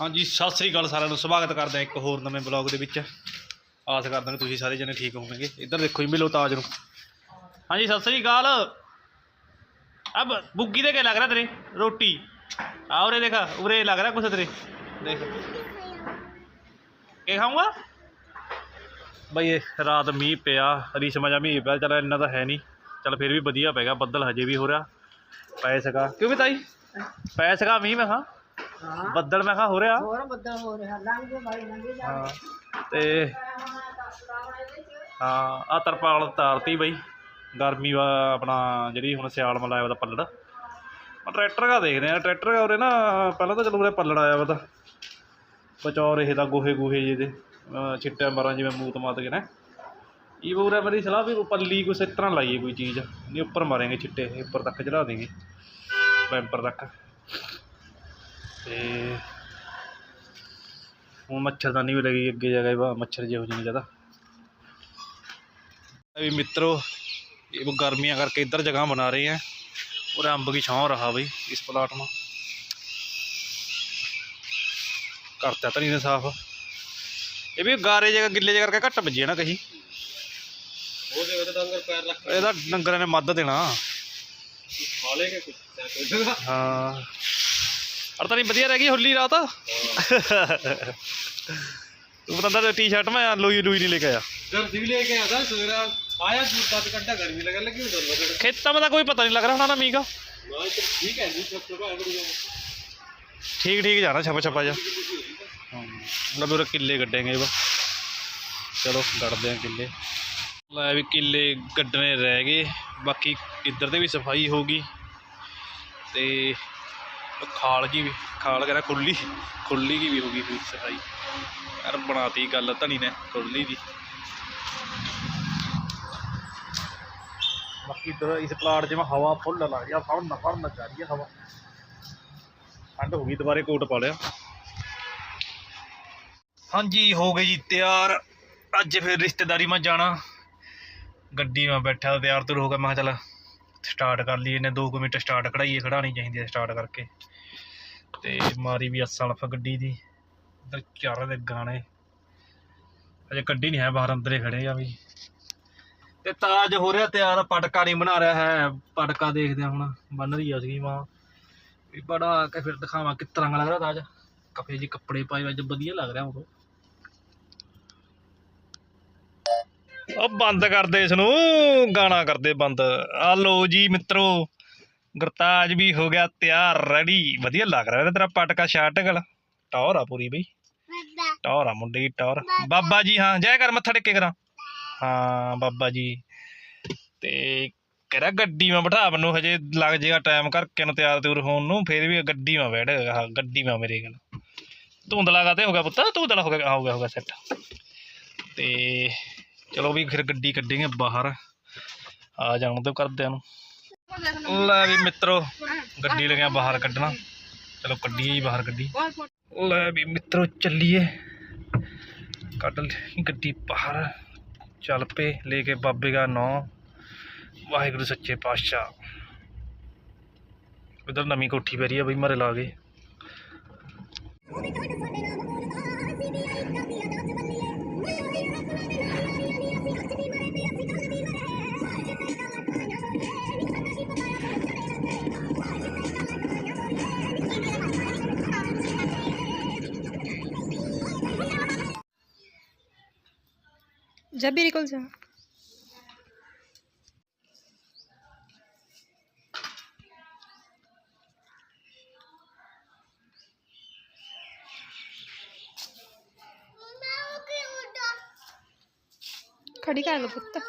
ਹਾਂਜੀ ਸਤਿ ਸ੍ਰੀ ਅਕਾਲ ਸਾਰਿਆਂ ਨੂੰ। ਸਵਾਗਤ ਕਰਦੇ ਹਾਂ ਇੱਕ ਹੋਰ ਨਵੇਂ ਬਲੌਗ ਦੇ ਵਿੱਚ। ਆਸ ਕਰਦੇ ਹਾਂ ਤੁਸੀਂ ਸਾਰੇ ਜਣੇ ਠੀਕ ਹੋਵੋਗੇ। ਇੱਧਰ ਦੇਖੋ ਜੀ ਮਿਲੋ ਤਾਜ ਨੂੰ। ਹਾਂਜੀ ਸਤਿ ਸ੍ਰੀ ਅਕਾਲ। ਅਬ ਬੁੱਗੀ ਦੇ ਕੇ ਲੱਗ ਰਿਹਾ ਤੇਰੇ? ਰੋਟੀ। ਆ ਉਰੇ ਦੇਖਾ ਉਰੇ ਲੱਗ ਰਿਹਾ ਕੁਛ ਤੇਰੇ? ਦੇਖ। ਕੀ ਖਾਊਂਗਾ? ਬਈ ਇਹ ਰਾਤ ਮੀਂਹ ਪਿਆ ਰੀਸ਼ਮਾ ਜਿਹਾ ਮੀਂਹ ਪਿਆ। ਚਲ ਇੰਨਾ ਤਾਂ ਹੈ ਨਹੀਂ। ਚਲ ਫਿਰ ਵੀ ਵਧੀਆ ਪੈਗਾ ਬੱਦਲ ਹਜੇ ਵੀ ਹੋ ਰਿਹਾ। ਪੈ ਸਕਾ। ਕਿਉਂ ਵੀ ਤਾਈ? ਪੈ ਸਕਾ ਮੀਂਹ ਮੈਂ ਹਾਂ ਹਾਂ। ਬੱਦਲ ਮੈਂ ਕਿਹਾ ਹੋ ਰਿਹਾ? ਹੋਰ ਬੱਦਲ ਹੋ ਰਿਹਾ। ਲੰਘ ਜੋ ਭਾਈ ਲੰਘ ਜਾ ਹਾਂ ਤੇ ਹਾਂ ਆ ਤਰਪਾਲ ਤਾਰਤੀ ਬਈ। ਗਰਮੀ ਵਾ ਆਪਣਾ ਜਿਹੜੀ ਹੁਣ ਸਿਆਲ ਮਲਾਇਆ ਉਹਦਾ ਪੱਲੜ। ਆ ਟਰੈਕਟਰ ਦਾ ਦੇਖਦੇ ਆ ਟਰੈਕਟਰ ਦਾ ਉਰੇ ਨਾ ਪਹਿਲਾਂ ਤਾਂ ਚਲੋ ਉਰੇ ਪੱਲੜ ਆਇਆ ਵਾ ਤਾਂ। ਬਚਾਓ ਰਹੇ ਦਾ ਗੋਹੇ ਗੋਹੇ ਜਿਹੇ ਦੇ ਛਿੱਟਿਆਂ ਮਾਰਾਂ ਜਿਵੇਂ ਮੂਤ ਮਾਤ ਕੇ ਨਾ। ਇਹ ਬੋਰਾ ਮੇਰੀ ਸਲਾਹ ਵੀ ਪੱਲੀ ਕੁਛ ਇਸ ਤਰ੍ਹਾਂ ਲਾਈਏ ਕੋਈ ਚੀਜ਼। ਨਹੀਂ ਉੱਪਰ ਮਾਰਾਂਗੇ ਛਿੱਟੇ ਉੱਪਰ ਤੱਕ ਚੜਾ ਦੇਂਗੇ। ਬੈਂਪਰ ਤੱਕ। ਤੇ ਹੁਣ ਮੱਛਰਦਾਨੀ ਵੀ ਲੱਗੀ ਅੱਗੇ ਜਗ੍ਹਾ ਵਾ ਮੱਛਰ ਜਿਹੇ ਹੋ ਜਾਣੇ ਜ਼ਿਆਦਾ अभी मित्रों ये वो गर्मियाँ करके इधर जगह बना रहे हैं और अम्ब की छाँव रहा भाई इस प्लाट में करता तो नहीं ने साफ ये भी गारे जगह गिले जगह करके घट बजी है ना कहीं ਇਹਦਾ ਡੰਗਰਾਂ ਨੇ ਮੱਧ ਦੇਣਾ ਹਾਂ ਅਰ ਤਾਂ ਨਹੀਂ ਵਧੀਆ ਰਹਿ ਗਈ ਹੋਲੀ ਰਾਤ ਤੂੰ ਬਤੰਦਾ ਟੀ-ਸ਼ਰਟ ਮੈਂ ਲੋਈ ਲੋਈ ਨਹੀਂ ਲੈ ਕੇ ਆਇਆ गर्दी भी लेके आया था सवेरा आया दूध दस घंटा गर्मी लगने लगी उधर उधर ਖੇਤਾਂ में ਤਾਂ ਕੋਈ ਪਤਾ ਨਹੀਂ ਲੱਗ ਰਿਹਾ ਹੋਣਾ ਨਾ ਮੀਂਹ ਦਾ ना तो ठीक है जी सब सब आगे ਠੀਕ ਠੀਕ ਜਾਣਾ ਛਪਾ ਛਪਾ ਜਾ ਮਤਲਬ ਉਹ ਕਿੱਲੇ ਗੱਡੇਂਗੇ ਵਾ ਚਲੋ ਗੱਡਦੇ ਆ ਕਿੱਲੇ ਲੈ ਵੀ ਕਿੱਲੇ ਗੱਡਣੇ ਰਹਿ ਗਏ ਬਾਕੀ ਇੱਧਰ ਤੇ ਵੀ ਸਫਾਈ ਹੋ ਗਈ ਤੇ ਖਾਲ ਜੀ ਵੀ ਖਾਲ ਕਹਿੰਦਾ ਖੁੱਲੀ ਖੁੱਲੀ ਕੀ ਵੀ ਹੋ ਗਈ ਵੀ ਸਫ਼ਾਈ ਯਾਰ ਬਣਾਤੀ ਗੱਲ ਧਣੀ ਨੇ ਖੁੱਲੀ ਦੀ। ਬਾਕੀ ਇੱਧਰ ਇਸ ਪਲਾਟ ਜਿਵੇਂ ਹਵਾ ਫੁੱਲ ਲੱਗ ਗਿਆ ਫੜਨ ਫੜਨ ਜਾ ਰਹੀ ਹੈ ਹਵਾ। ਠੰਡ ਹੋ ਗਈ ਦੁਬਾਰੇ ਕੋਟ ਪਾ ਲਿਆ। ਹਾਂਜੀ ਹੋ ਗਏ ਜੀ ਤਿਆਰ। ਅੱਜ ਫਿਰ ਰਿਸ਼ਤੇਦਾਰੀ ਮੈਂ ਜਾਣਾ। ਗੱਡੀ ਮੈਂ ਬੈਠਾ ਤਿਆਰ ਤੁਰ ਹੋ ਗਿਆ ਮੈਂ ਚੱਲ ਸਟਾਰਟ ਕਰ ਲਈਏ ਨੇ 2 ਮਿੰਟ ਸਟਾਰਟ ਕਢਾਈਏ ਖੜਾਣੀ ਚਾਹੀਦੀ ਹੈ ਸਟਾਰਟ ਕਰਕੇ। ਤੇ ਮਾਰੀ ਵੀ ਅਸਲ ਗੱਡੀ ਦੀ, ਇੱਧਰ ਚਾਰ ਦੇ ਗਾਣੇ। ਅਜੇ ਕੱਢੀ ਨਹੀਂ ਹੈ, ਬਾਹਰ ਅੰਦਰੇ ਖੜੇ ਆ ਵੀ। ਤੇ ਤਾਜ ਹੋ ਰਿਹਾ ਤਿਆਰ, ਪਟਕਾ ਨਹੀਂ ਬਣਾ ਰਿਹਾ ਹੈ, ਪਟਕਾ ਦੇਖਦੇ ਹਾਂ ਹੁਣ, ਬੰਨ ਰਹੀ ਆ ਸੀਗੀ ਮਾਂ। ਵੀ ਬੜਾ ਕੇ ਫਿਰ ਦਿਖਾਵਾਂ ਕਿਸ ਤਰ੍ਹਾਂ ਲੱਗ ਰਿਹਾ ਤਾਜ। ਕਫੇ ਜੀ ਕੱਪੜੇ ਪਾਏ, ਅੱਜ ਵਧੀਆ ਲੱਗ ਰਿਹਾ ਉਹ ਉਹ ਬੰਦ ਕਰਦੇ ਇਸ ਨੂੰ ਗਾਣਾ ਕਰਦੇ ਬੰਦ। ਆ ਲੋ ਜੀ ਮਿੱਤਰੋ ਗੁਰਤਾਜ ਵੀ ਹੋ ਗਿਆ ਤਿਆਰ ਰੈਡੀ ਵਧੀਆ ਲੱਗ ਰਿਹਾ ਤੇਰਾ ਪਟਕਾ ਸ਼ਰਟ ਗਲ। ਟੌਰ ਆ ਪੂਰੀ ਬਈ। ਟੌਰ ਆ ਮੁੰਡੇ ਟੌਰ ਬਾਬਾ। ਜੀ ਹਾਂ ਜੈ ਕਰ ਮੱਥਾ ਟੇਕੇ ਕਰਾਂ। ਹਾਂ ਬਾਬਾ ਜੀ। ਤੇ ਕਹਿੰਦਾ ਗੱਡੀ ਮੈਂ ਬਿਠਾ ਮੈਨੂੰ ਹਜੇ ਲੱਗ ਜਾਏਗਾ ਟਾਈਮ ਕਰਕੇ ਨੂੰ ਤਿਆਰ ਤਿਉਰ ਹੋਣ ਨੂੰ ਫਿਰ ਵੀ ਗੱਡੀ ਮੈਂ ਬੈਠ ਹਾਂ ਗੱਡੀ ਮੈਂ ਮੇਰੇ ਕੋਲ। ਧੁੰਦਲਾ ਕਾਤੇ ਹੋ ਗਿਆ ਪੁੱਤ? ਧੁੰਦਲਾ ਹੋ ਗਿਆ ਹੋ ਗਿਆ ਹੋ ਗਿਆ ਸੈੱਟ ਤੇ ਚਲੋ ਵੀ ਫਿਰ ਗੱਡੀ ਕੱਢेंगे ਬਾਹਰ। ਆ ਜਾਣ ਤੋਂ ਕਰਦਿਆਂ ਨੂੰ। ਲੈ ਵੀ ਮਿੱਤਰੋ, ਗੱਡੀ ਲਗਿਆ ਬਾਹਰ ਕੱਢਣਾ। ਚਲੋ ਕੱਢੀਏ ਜੀ ਬਾਹਰ ਗੱਡੀ। ਲੈ ਵੀ ਮਿੱਤਰੋ ਚੱਲੀਏ। ਕੱਢ ਲਈ ਗੱਡੀ ਬਾਹਰ। ਚੱਲ ਪਏ ਲੈ ਕੇ ਬਾਬੇ ਦਾ ਨਾਂ। ਵਾਹਿਗੁਰੂ ਸੱਚੇ ਪਾਤਸ਼ਾਹ। ਉਧਰ ਨਵੀਂ ਕੋਠੀ ਪੈ ਰਹੀ ਆ ਬਈ ਮਾਰੇ ਲਾ ਗਏ जब भी निकल जा खड़ी कर लो पुत्त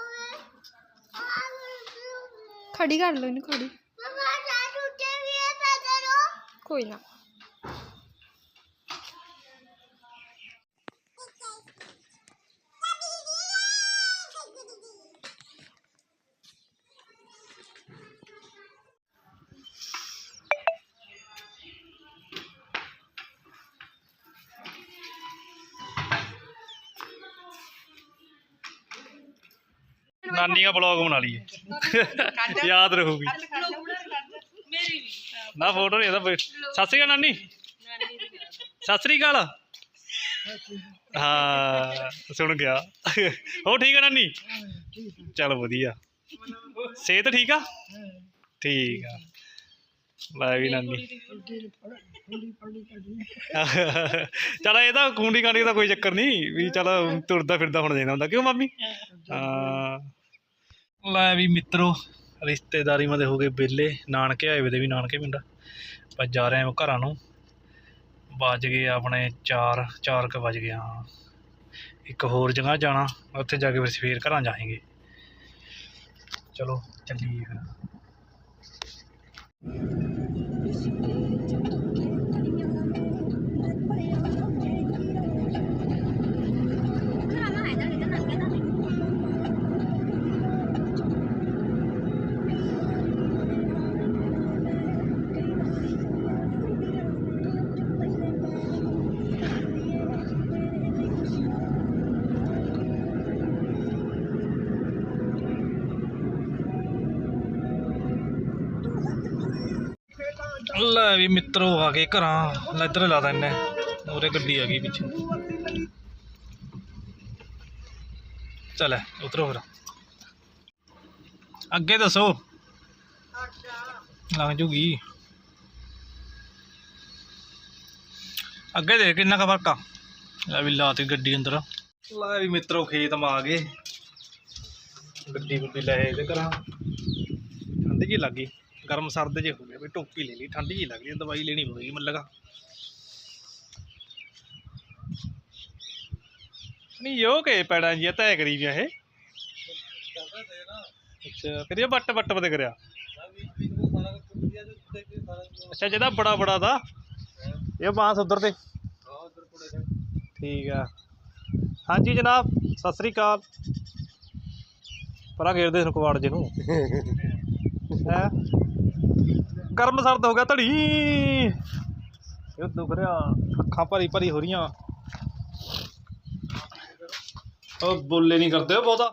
खड़ी कर लो इन्हें खड़ी कोई ना ਨਾਨੀ ਦਾ ਬਲੌਗ ਬਣਾ ਲਈਏ। ਯਾਦ ਰਹੂਗੀ। ਨਾ ਫੋਟੋ ਨਹੀਂ, ਇਹਦਾ ਸਤਿ ਸ਼੍ਰੀ ਅਕਾਲ ਨਾਨੀ। ਸਤਿ ਸ੍ਰੀ ਅਕਾਲ। ਹਾਂ, ਸੁਣ ਗਿਆ। ਹੋ ਠੀਕ ਆ ਨਾਨੀ? ਚਲ ਵਧੀਆ। ਸਿਹਤ ਠੀਕ ਆ? ਠੀਕ ਆ। ਲੈ ਵੀ ਨਾਨੀ। ਚਲ ਇਹ ਤਾਂ ਕੁੰਡੀ ਕਾਂਡੀ ਦਾ ਕੋਈ ਚੱਕਰ ਨਹੀਂ, ਵੀ ਚਲ ਤੁਰਦਾ ਫਿਰਦਾ ਹੁਣ ਜਾਂਦਾ ਹੁੰਦਾ ਕਿਉਂ ਮਾਮੀ? ਹਾਂ। ਲੈ ਵੀ ਮਿੱਤਰੋ, ਰਿਸ਼ਤੇਦਾਰੀ ਮਦੇ ਹੋ ਗਏ ਵਿਹਲੇ, ਨਾਨਕੇ ਆਏ ਵੇ ਦੇ ਵੀ, ਨਾਨਕੇ ਪਿੰਡ। ਆਪਾਂ ਜਾ ਰਹੇ ਹਾਂ ਘਰਾਂ ਨੂੰ। ਵੱਜ ਗਏ ਆਪਣੇ 4 4 ਕ ਵੱਜ ਗਏ, ਹਾਂ। ਇੱਕ ਹੋਰ ਜਗ੍ਹਾ ਜਾਣਾ, ਉੱਥੇ ਜਾ ਕੇ ਫਿਰ ਸਵੇਰ ਘਰਾਂ ਜਾਵਾਂਗੇ ਚਲੋ, ਚੱਲੀਏ ਫਿਰ। ਲੈ ਵੀ ਮਿੱਤਰੋ ਆ ਗਏ ਘਰਾਂ, ਲੈ ਇੱਧਰ ਲਾ ਦਿੰਨੇ ਉਰੇ ਗੱਡੀ ਆ ਗਈ ਪਿੱਛੇ। ਚੱਲ ਉਤਰੋ ਫਿਰ। ਅੱਗੇ ਦੱਸੋ। ਲੰਘ ਜੂਗੀ। ਅੱਗੇ ਦੇ ਕਿੰਨਾ ਕੁ ਫ਼ਰਕ ਆ। ਲੈ ਵੀ ਲਾਤੀ ਗੱਡੀ ਅੰਦਰ। ਲੈ ਵੀ ਮਿੱਤਰੋ ਖੇਤ ਮਾ ਆ ਗਏ। ਗੱਡੀ ਗੁੱਡੀ ਲੈ ਆਏ ਘਰਾਂ। ਠੰਡ ਜੀ ਲੱਗੀ ਗਰਮ ਸਰਦ ਜੇ ਹੋ ਗਿਆ ਵੀ ਟੋਪੀ ਲੈ ਲਈ, ਠੰਡ ਜੀ ਲੱਗਦੀ ਦਵਾਈ ਲੈਣੀ ਪਊਗੀ ਮੈਨੂੰ ਲੱਗਾ ਨਹੀਂ ਯੋ ਕੇ ਪੈੜਾਂ ਜੀ ਤੈ ਕਰੀ ਵੀ ਇਹ। ਅੱਛਾ ਫਿਰ ਬੱਟ ਬੱਟ ਬਦੇ ਕਰਿਆ। ਅੱਛਾ, ਜਿਹਦਾ ਬੜਾ ਬੜਾ ਦਾ। ਇਹ ਬਾਂਸ ਉਧਰ ਤੇ। ਠੀਕ ਆ। ਹਾਂਜੀ, ਜਨਾਬ, ਸਤਿ ਸ੍ਰੀ ਅਕਾਲ। ਪਰਾਂ ਘੇਰਦੇ ਇਸ ਕੁਵਾੜ ਜੇ ਨੂੰ ਹੈ। ਗਰਮ ਸਰਦ ਹੋ ਗਿਆ ਧੜੀ। ਇਹ ਦੁਖ ਰਿਹਾ ਅੱਖਾਂ ਭਰੀ ਭਰੀ ਹੋ ਰਹੀਆਂ। ਉਹ ਬੋਲੇ ਨਹੀਂ ਕਰਦੇ ਬਹੁਤਾ।